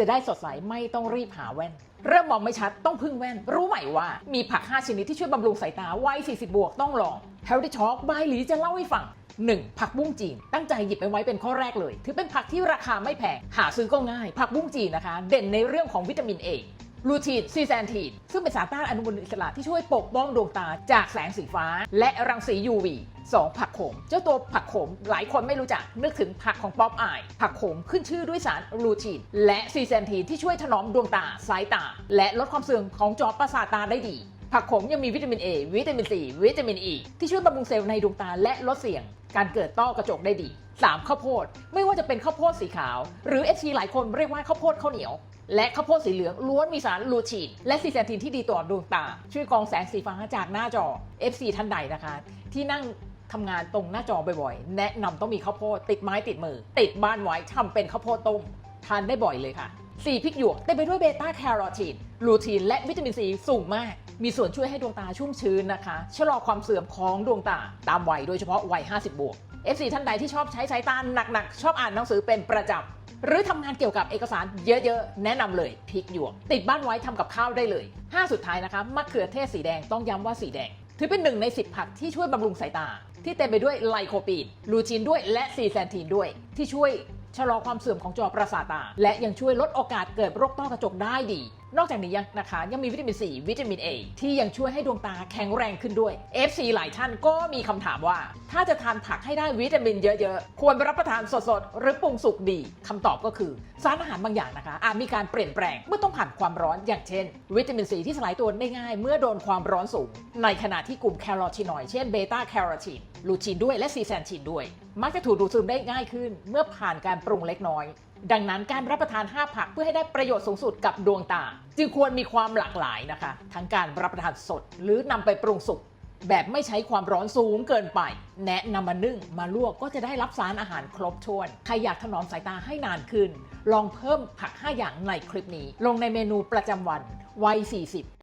จะได้สดใสไม่ต้องรีบหาแว่น เริ่มมองไม่ชัดต้องพึ่งแว่น รู้ไหมว่ามีผัก 5 ชนิดที่ช่วยบำรุงสายตาวัย40 บวกต้องลอง Healthy Talk บายหลีจะเล่าให้ฟัง 1. ผักบุ้งจีน ตั้งใจหยิบไปไว้เป็นข้อแรกเลย ถือเป็นผักที่ราคาไม่แพง หาซื้อก็ง่าย ผักบุ้งจีนนะคะ เด่นในเรื่องของวิตามิน A ลูทีดซีแซนทีนซึ่งเป็นสารต้านอนุมูลอิสระที่ช่วยปกป้องดวงตาจากแสงสีฟ้า และรังสี UV 2. ผักโขม เจ้าตัวผักโขมหลายคนไม่รู้จัก นึกถึงผักของป๊อปอาย ผักโขมขึ้นชื่อด้วยสารลูทีนและซีแซนทีนที่ช่วยถนอมดวงตาสายตา และลดความเสื่อมของจอประสาทตาได้ดี ผักโขมยังมีวิตามิน A วิตามิน C วิตามิน E ที่ช่วยบำรุงเซลล์ในดวงตาและลดเสี่ยง การเกิดต้อกระจกได้ดี 3. ข้าวโพด ไม่ว่าจะเป็นข้าวโพดสีขาว หรือ FC หลายคนเรียกว่าข้าวโพดข้าวเหนียว และข้าวโพดสีเหลืองล้วนมีสารลูทีน และซีแซนทีนที่ดีต่อดวงตา ช่วยกรองแสงสีฟ้าจากหน้าจอ FC ท่านใดนะคะ ที่นั่งทำงานตรงหน้าจอบ่อยๆ แนะนำต้องมีข้าวโพดติดไม้ติดมือ ติดบ้านไว้ทำเป็นข้าวโพดต้มทานได้บ่อยเลยค่ะ 4 พริกหยวกเต็มไปด้วยเบต้าแคโรทีนลูทีนและวิตามินซีสูงมาก มีส่วนช่วยให้ดวงตาชุ่มชื้นนะคะชะลอความเสื่อมของดวงตาตามวัยโดยเฉพาะวัย 50 บวก FC ท่านใดที่ชอบใช้สายตาหนักๆ ชอบอ่านหนังสือเป็นประจำหรือทำงานเกี่ยวกับเอกสารเยอะๆ แนะนำเลยพริกหยวก ติดบ้านไว้ทำกับข้าวได้เลย 5 สุดท้ายนะคะมะเขือเทศสีแดงต้องย้ำว่าสีแดง ถือเป็นหนึ่งใน 10 ผักที่ช่วยบำรุงสายตา ที่เต็มไปด้วยไลโคปีน ลูจินด้วยและซีแซนทีนด้วย ที่ช่วยชะลอความเสื่อมของจอประสาทตา และยังช่วยลดโอกาสเกิดโรคต้อกระจกได้ดี นอกจากนี้ยังนะคะยังมีวิตามินซีวิตามิน A ที่ยังช่วยให้ดวงตาแข็งแรงขึ้นด้วย FC หลายท่านก็มีคำถามว่า ถ้าจะทานผักให้ได้วิตามินเยอะๆ ควรรับประทานสดๆ หรือปรุงสุกดีคำตอบก็คือสารอาหารบางอย่างนะคะอาจมีการเปลี่ยนแปลงเมื่อต้องผ่านความร้อนอย่างเช่น วิตามินซีที่สลายตัวได้ง่าย เมื่อโดนความร้อนสูง ในขณะที่กลุ่มแคโรทีนอยด์เช่นเบต้าแคโรทีนลูชินด้วยและซีแซนทีนด้วย มักจะถูกดูดซึมได้ง่ายขึ้น เมื่อผ่านการปรุงเล็กน้อย ดังนั้นการรับประทาน 5 ผักเพื่อให้ได้ประโยชน์สูงสุดกับดวงตา จึงควรมีความหลากหลายนะคะ ทั้งการรับประทานสด หรือนำไปปรุงสุกแบบไม่ใช้ความร้อนสูงเกินไป แนะนำมานึ่งมาลวกก็จะได้รับสารอาหารครบถ้วน ใครอยากถนอมสายตาให้นานขึ้น ลองเพิ่มผัก 5 อย่างในคลิปนี้ ลงในเมนูประจำวันวัย 40